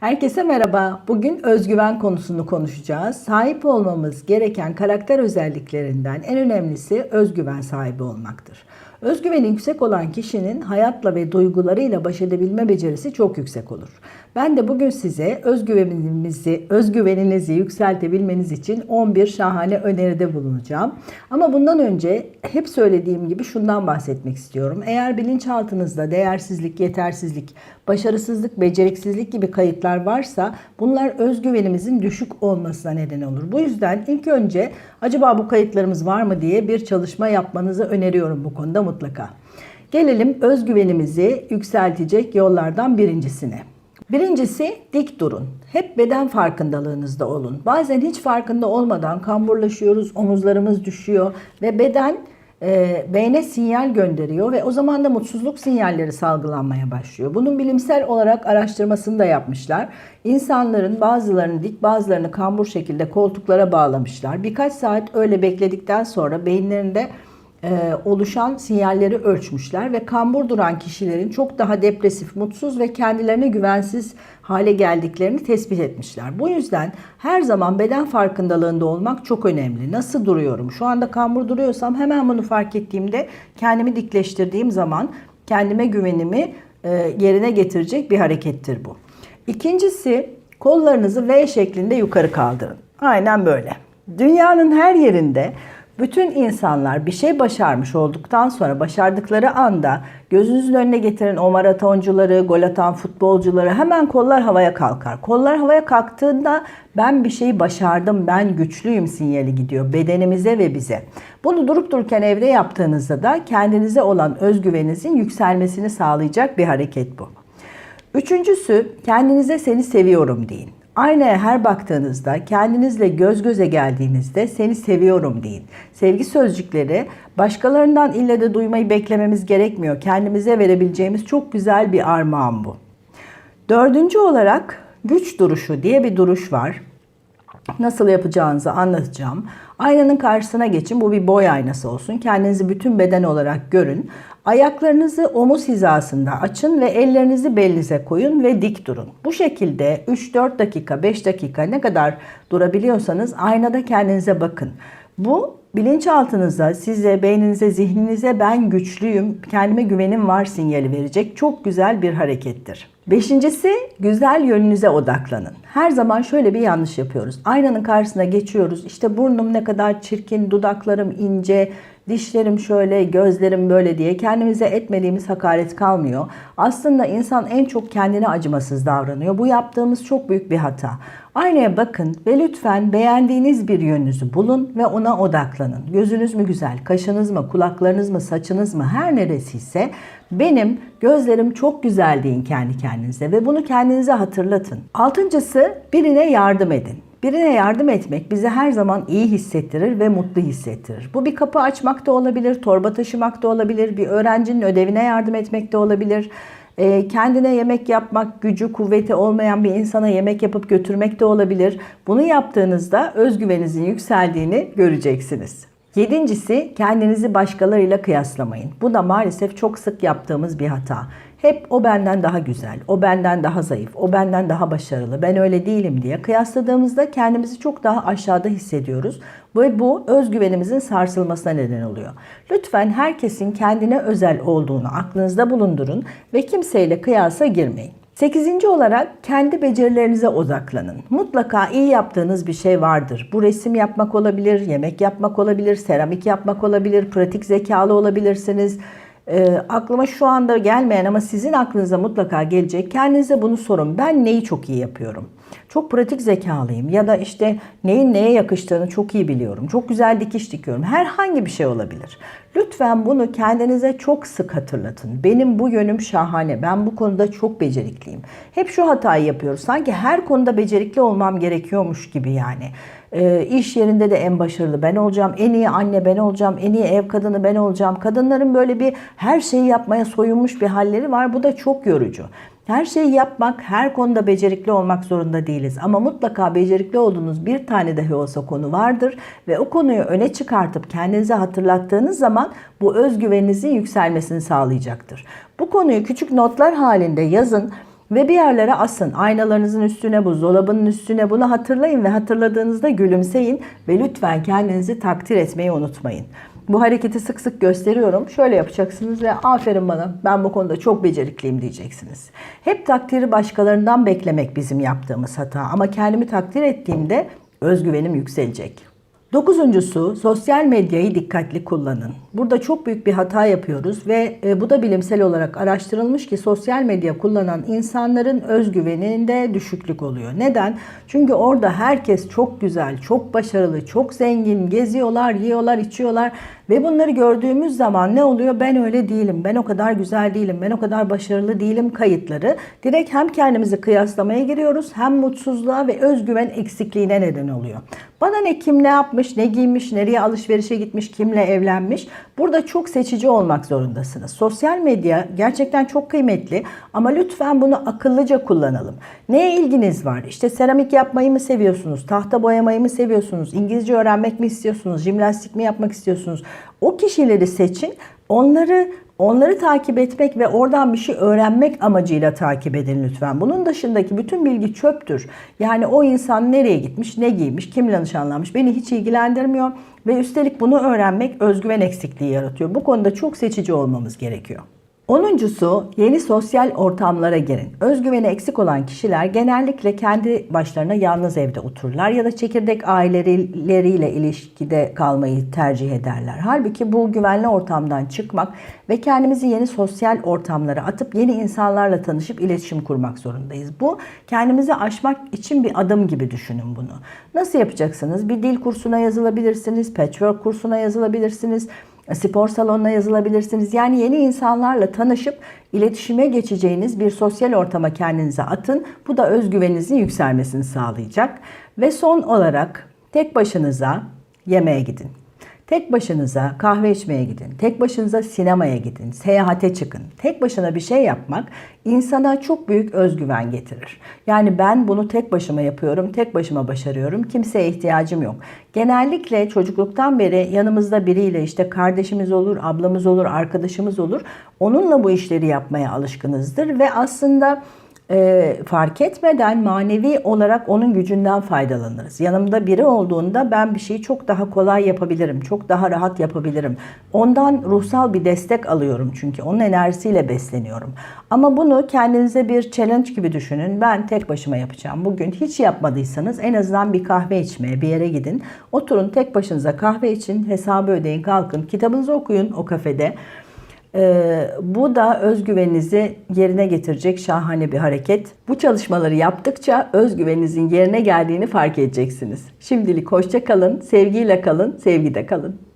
Herkese merhaba. Bugün özgüven konusunu konuşacağız. Sahip olmamız gereken karakter özelliklerinden en önemlisi özgüven sahibi olmaktır. Özgüveni yüksek olan kişinin hayatla ve duygularıyla baş edebilme becerisi çok yüksek olur. Ben de bugün size özgüveninizi, özgüveninizi yükseltebilmeniz için 11 şahane öneride bulunacağım. Ama bundan önce hep söylediğim gibi şundan bahsetmek istiyorum. Eğer bilinçaltınızda değersizlik, yetersizlik, başarısızlık, beceriksizlik gibi kayıtlar varsa bunlar özgüvenimizin düşük olmasına neden olur. Bu yüzden ilk önce acaba bu kayıtlarımız var mı diye bir çalışma yapmanızı öneriyorum bu konuda mutlaka. Gelelim özgüvenimizi yükseltecek yollardan birincisine. Birincisi dik durun. Hep beden farkındalığınızda olun. Bazen hiç farkında olmadan kamburlaşıyoruz, omuzlarımız düşüyor ve beden e, beyne sinyal gönderiyor ve o zaman da mutsuzluk sinyalleri salgılanmaya başlıyor. Bunun bilimsel olarak araştırmasını da yapmışlar. İnsanların bazılarını dik bazılarını kambur şekilde koltuklara bağlamışlar. Birkaç saat öyle bekledikten sonra beyinlerinde e, oluşan sinyalleri ölçmüşler ve kambur duran kişilerin çok daha depresif, mutsuz ve kendilerine güvensiz hale geldiklerini tespit etmişler. Bu yüzden her zaman beden farkındalığında olmak çok önemli. Nasıl duruyorum? Şu anda kambur duruyorsam hemen bunu fark ettiğimde kendimi dikleştirdiğim zaman kendime güvenimi e, yerine getirecek bir harekettir bu. İkincisi kollarınızı V şeklinde yukarı kaldırın. Aynen böyle. Dünyanın her yerinde bütün insanlar bir şey başarmış olduktan sonra başardıkları anda gözünüzün önüne getirin o maratoncuları, gol atan futbolcuları hemen kollar havaya kalkar. Kollar havaya kalktığında ben bir şeyi başardım, ben güçlüyüm sinyali gidiyor bedenimize ve bize. Bunu durup dururken evde yaptığınızda da kendinize olan özgüveninizin yükselmesini sağlayacak bir hareket bu. Üçüncüsü kendinize seni seviyorum deyin. Aynaya her baktığınızda, kendinizle göz göze geldiğinizde seni seviyorum deyin. Sevgi sözcükleri başkalarından ille de duymayı beklememiz gerekmiyor. Kendimize verebileceğimiz çok güzel bir armağan bu. Dördüncü olarak güç duruşu diye bir duruş var. Nasıl yapacağınızı anlatacağım. Aynanın karşısına geçin. Bu bir boy aynası olsun. Kendinizi bütün beden olarak görün. Ayaklarınızı omuz hizasında açın ve ellerinizi belinize koyun ve dik durun. Bu şekilde 3-4 dakika, 5 dakika ne kadar durabiliyorsanız aynada kendinize bakın. Bu bilinçaltınıza, size, beyninize, zihninize ben güçlüyüm, kendime güvenim var sinyali verecek çok güzel bir harekettir. Beşincisi güzel yönünüze odaklanın. Her zaman şöyle bir yanlış yapıyoruz. Aynanın karşısına geçiyoruz. İşte burnum ne kadar çirkin, dudaklarım ince, dişlerim şöyle, gözlerim böyle diye kendimize etmediğimiz hakaret kalmıyor. Aslında insan en çok kendine acımasız davranıyor. Bu yaptığımız çok büyük bir hata. Aynaya bakın ve lütfen beğendiğiniz bir yönünüzü bulun ve ona odaklanın. Gözünüz mü güzel, kaşınız mı, kulaklarınız mı, saçınız mı her neresiyse benim gözlerim çok güzel deyin kendi kendinize ve bunu kendinize hatırlatın. Altıncısı birine yardım edin. Birine yardım etmek bizi her zaman iyi hissettirir ve mutlu hissettirir. Bu bir kapı açmak da olabilir, torba taşımak da olabilir, bir öğrencinin ödevine yardım etmek de olabilir. Ee, kendine yemek yapmak, gücü, kuvveti olmayan bir insana yemek yapıp götürmek de olabilir. Bunu yaptığınızda özgüveninizin yükseldiğini göreceksiniz. Yedincisi kendinizi başkalarıyla kıyaslamayın. Bu da maalesef çok sık yaptığımız bir hata. Hep o benden daha güzel, o benden daha zayıf, o benden daha başarılı, ben öyle değilim diye kıyasladığımızda kendimizi çok daha aşağıda hissediyoruz. Ve bu özgüvenimizin sarsılmasına neden oluyor. Lütfen herkesin kendine özel olduğunu aklınızda bulundurun ve kimseyle kıyasa girmeyin. Sekizinci olarak kendi becerilerinize odaklanın. Mutlaka iyi yaptığınız bir şey vardır. Bu resim yapmak olabilir, yemek yapmak olabilir, seramik yapmak olabilir, pratik zekalı olabilirsiniz. E, aklıma şu anda gelmeyen ama sizin aklınıza mutlaka gelecek. Kendinize bunu sorun. Ben neyi çok iyi yapıyorum? Çok pratik zekalıyım ya da işte neyin neye yakıştığını çok iyi biliyorum. Çok güzel dikiş dikiyorum. Herhangi bir şey olabilir. Lütfen bunu kendinize çok sık hatırlatın. Benim bu yönüm şahane. Ben bu konuda çok becerikliyim. Hep şu hatayı yapıyoruz. Sanki her konuda becerikli olmam gerekiyormuş gibi yani. E, iş yerinde de en başarılı ben olacağım. En iyi anne ben olacağım. En iyi ev kadını ben olacağım. Kadınların böyle bir her şeyi yapmaya soyunmuş bir halleri var. Bu da çok yorucu. Her şeyi yapmak, her konuda becerikli olmak zorunda değiliz. Ama mutlaka becerikli olduğunuz bir tane dahi olsa konu vardır ve o konuyu öne çıkartıp kendinize hatırlattığınız zaman bu özgüveninizin yükselmesini sağlayacaktır. Bu konuyu küçük notlar halinde yazın Ve bir yerlere asın. Aynalarınızın üstüne, buzdolabının üstüne bunu hatırlayın ve hatırladığınızda gülümseyin ve lütfen kendinizi takdir etmeyi unutmayın. Bu hareketi sık sık gösteriyorum. Şöyle yapacaksınız ve aferin bana ben bu konuda çok becerikliyim diyeceksiniz. Hep takdiri başkalarından beklemek bizim yaptığımız hata ama kendimi takdir ettiğimde özgüvenim yükselecek. Dokuzuncusu sosyal medyayı dikkatli kullanın. Burada çok büyük bir hata yapıyoruz ve e, bu da bilimsel olarak araştırılmış ki sosyal medya kullanan insanların özgüveninde düşüklük oluyor. Neden? Çünkü orada herkes çok güzel, çok başarılı, çok zengin, geziyorlar, yiyorlar, içiyorlar ve bunları gördüğümüz zaman ne oluyor? Ben öyle değilim, ben o kadar güzel değilim, ben o kadar başarılı değilim kayıtları. Direkt hem kendimizi kıyaslamaya giriyoruz hem mutsuzluğa ve özgüven eksikliğine neden oluyor. Bana ne kim ne yapmış, ne giymiş, nereye alışverişe gitmiş, kimle evlenmiş. Burada çok seçici olmak zorundasınız. Sosyal medya gerçekten çok kıymetli ama lütfen bunu akıllıca kullanalım. Neye ilginiz var? İşte seramik yapmayı mı seviyorsunuz? Tahta boyamayı mı seviyorsunuz? İngilizce öğrenmek mi istiyorsunuz? Jimnastik mi yapmak istiyorsunuz? O kişileri seçin. Onları Onları takip etmek ve oradan bir şey öğrenmek amacıyla takip edin lütfen. Bunun dışındaki bütün bilgi çöptür. Yani o insan nereye gitmiş, ne giymiş, kimle nişanlanmış beni hiç ilgilendirmiyor. Ve üstelik bunu öğrenmek özgüven eksikliği yaratıyor. Bu konuda çok seçici olmamız gerekiyor. Onuncusu yeni sosyal ortamlara girin. Özgüveni eksik olan kişiler genellikle kendi başlarına yalnız evde otururlar ya da çekirdek aileleriyle ilişkide kalmayı tercih ederler. Halbuki bu güvenli ortamdan çıkmak ve kendimizi yeni sosyal ortamlara atıp yeni insanlarla tanışıp iletişim kurmak zorundayız. Bu kendimizi aşmak için bir adım gibi düşünün bunu. Nasıl yapacaksınız? Bir dil kursuna yazılabilirsiniz, patchwork kursuna yazılabilirsiniz spor salonuna yazılabilirsiniz. Yani yeni insanlarla tanışıp iletişime geçeceğiniz bir sosyal ortama kendinize atın. Bu da özgüveninizin yükselmesini sağlayacak. Ve son olarak tek başınıza yemeğe gidin. Tek başınıza kahve içmeye gidin. Tek başınıza sinemaya gidin. Seyahate çıkın. Tek başına bir şey yapmak insana çok büyük özgüven getirir. Yani ben bunu tek başıma yapıyorum, tek başıma başarıyorum. Kimseye ihtiyacım yok. Genellikle çocukluktan beri yanımızda biriyle işte kardeşimiz olur, ablamız olur, arkadaşımız olur. Onunla bu işleri yapmaya alışkınızdır ve aslında e, fark etmeden manevi olarak onun gücünden faydalanırız. Yanımda biri olduğunda ben bir şeyi çok daha kolay yapabilirim, çok daha rahat yapabilirim. Ondan ruhsal bir destek alıyorum çünkü onun enerjisiyle besleniyorum. Ama bunu kendinize bir challenge gibi düşünün. Ben tek başıma yapacağım. Bugün hiç yapmadıysanız en azından bir kahve içmeye bir yere gidin. Oturun tek başınıza kahve için, hesabı ödeyin, kalkın, kitabınızı okuyun o kafede. Ee, bu da özgüveninizi yerine getirecek şahane bir hareket. Bu çalışmaları yaptıkça özgüveninizin yerine geldiğini fark edeceksiniz. Şimdilik hoşça kalın, sevgiyle kalın, sevgide kalın.